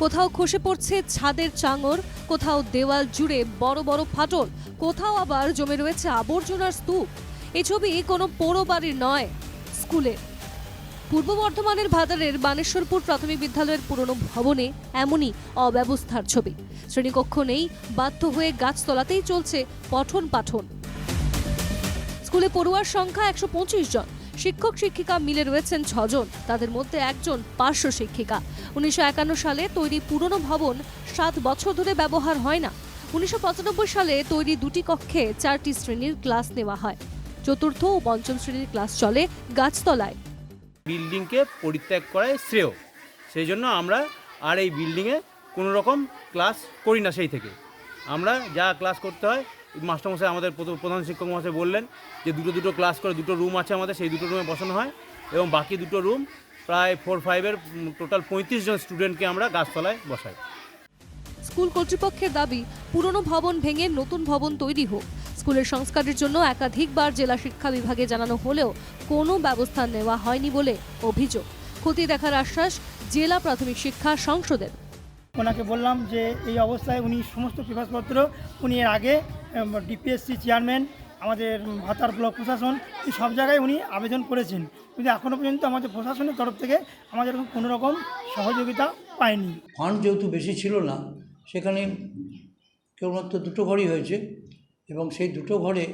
কোথাও খসে পড়ছে ছাদের চাঙর, কোথাও দেওয়াল জুড়ে বড় বড় ফাটল, কোথাও আবার জমে রয়েছে আবর্জনার স্তূপ। এই ছবি কোনো পৌর বাড়ির নয়, স্কুলের। পূর্ব বর্ধমানের ভাদারের বানেশ্বরপুর প্রাথমিক বিদ্যালয়ের পুরনো ভবনে এমনই অব্যবস্থার ছবি। শ্রেণীকক্ষ নেই, বাধ্য হয়ে গাছতলাতেই চলছে পঠন পাঠন। স্কুলে পড়ুয়ার সংখ্যা একশো পঁচিশ জন। শিক্ষক শিক্ষিকা মিলে রয়েছেন ছজন। তাদের মধ্যে একজন পার্শ্ব শিক্ষিকা। উনিশশো একান্ন সালে তৈরি পুরনো ভবন সাত বছর ধরে ব্যবহার হয় না। উনিশশো পঁচানব্বই সালে তৈরি দুটি কক্ষে চারটি শ্রেণির ক্লাস নেওয়া হয়। চতুর্থ ও পঞ্চম শ্রেণির ক্লাস চলে গাছতলায়। বিল্ডিংকে পরিত্যাগ করাই শ্রেয়। সেই জন্য আমরা আর এই বিল্ডিংয়ে কোনো রকম ক্লাস করি না সেই থেকে। আমরা যা ক্লাস করতে হয় মাস্টারমশাই আমাদের প্রধ- প্রধান শিক্ষক মহাশয় বললেন যে দুটো দুটো ক্লাস করে দুটো রুম আছে আমাদের, সেই দুটো রুমে বসানো হয় এবং বাকি দুটো রুম প্রায় ফোর ফাইভের টোটাল পঁয়ত্রিশ জন স্টুডেন্টকে আমরা গাছতলায় বসাই। স্কুল কর্তৃপক্ষের দাবি, পুরনো ভবন ভেঙে নতুন ভবন তৈরি হোক। স্কুলের সংস্কারের জন্য একাধিকবার জেলা শিক্ষা বিভাগে জানানো হলেও কোনো ব্যবস্থা নেওয়া হয়নি বলে অভিযোগ। ক্ষতি দেখার আশ্বাস জেলা প্রাথমিক শিক্ষা সংসদের। ওনাকে বললাম যে এই অবস্থায় উনি সমস্ত পেপারপত্র উনি এর আগে ডিপিএসসি চেয়ারম্যান, আমাদের ভাতার ব্লক প্রশাসন, এই সব জায়গায় উনি আবেদন করেছেন। কিন্তু এখনও পর্যন্ত আমাদের প্রশাসনের তরফ থেকে আমাদের কোনো রকম সহযোগিতা পায়নি। ফান্ড যেহেতু বেশি ছিল না, সেখানে কেবলমাত্র দুটো ঘরই হয়েছে এবং সেই দুটো ঘরে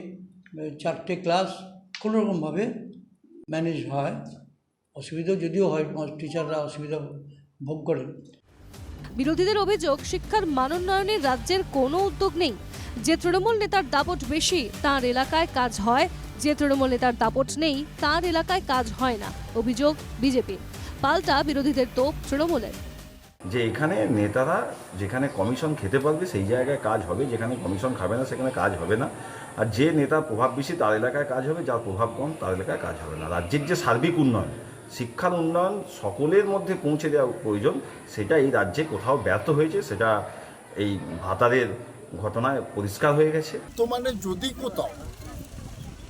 চারটে ক্লাস কোনো রকমভাবে ম্যানেজ হয়। অসুবিধা যদিও হয়, টিচাররা অসুবিধা ভোগ করেন। বিরোধীদের অভিযোগ শিক্ষার মানোন্নয়নে রাজ্যের কোনো উদ্যোগ নেই। যে তৃণমূল নেতার দাপট বেশি, তার এলাকায় কাজ হয়। যে তৃণমূল নেতার দাপট নেই, তার এলাকায় কাজ হয় না, অভিযোগ বিজেপি। পাল্টা বিরোধীদের তোপ তৃণমূলের। যে এখানে নেতারা যেখানে কমিশন খেতে পারবে, সেই জায়গায় কাজ হবে। যেখানে কমিশন খাবে না, সেখানে কাজ হবে না। আর যে নেতার প্রভাব বেশি, তার এলাকায় কাজ হবে। যার প্রভাব কম, তার এলাকায় কাজ হবে না। রাজ্যের যে সার্বিক উন্নয়ন শিক্ষার উন্নয়ন সকলের মধ্যে পৌঁছে দেওয়া প্রয়োজন সেটা এই রাজ্যে কোথাও ব্যর্থ হয়েছে সেটা এই ভাতারের ঘটনায় পরিষ্কার হয়ে গেছে। তো মানে যদি কোথাও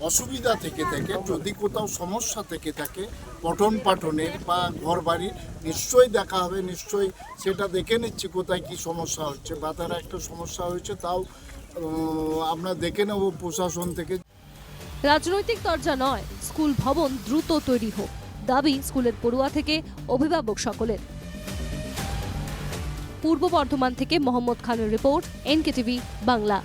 অসুবিধা থেকে থাকে যদি কোথাও সমস্যা থেকে থাকে পঠন পাঠনের বা ঘর বাড়ির নিশ্চয়ই দেখা হবে নিশ্চয়ই সেটা দেখে নিচ্ছি কোথায় কি সমস্যা হচ্ছে বা তার একটা সমস্যা হয়েছে তাও আমরা দেখে নেব প্রশাসন থেকে। রাজনৈতিক দরজা নয় স্কুল ভবন দ্রুত তৈরি হোক। দাবি স্কুলের পড়ুয়া থেকে অভিভাবক সকলের। পূর্ব বর্ধমান থেকে মোহাম্মদ খানের রিপোর্ট এনকেটিভি বাংলা।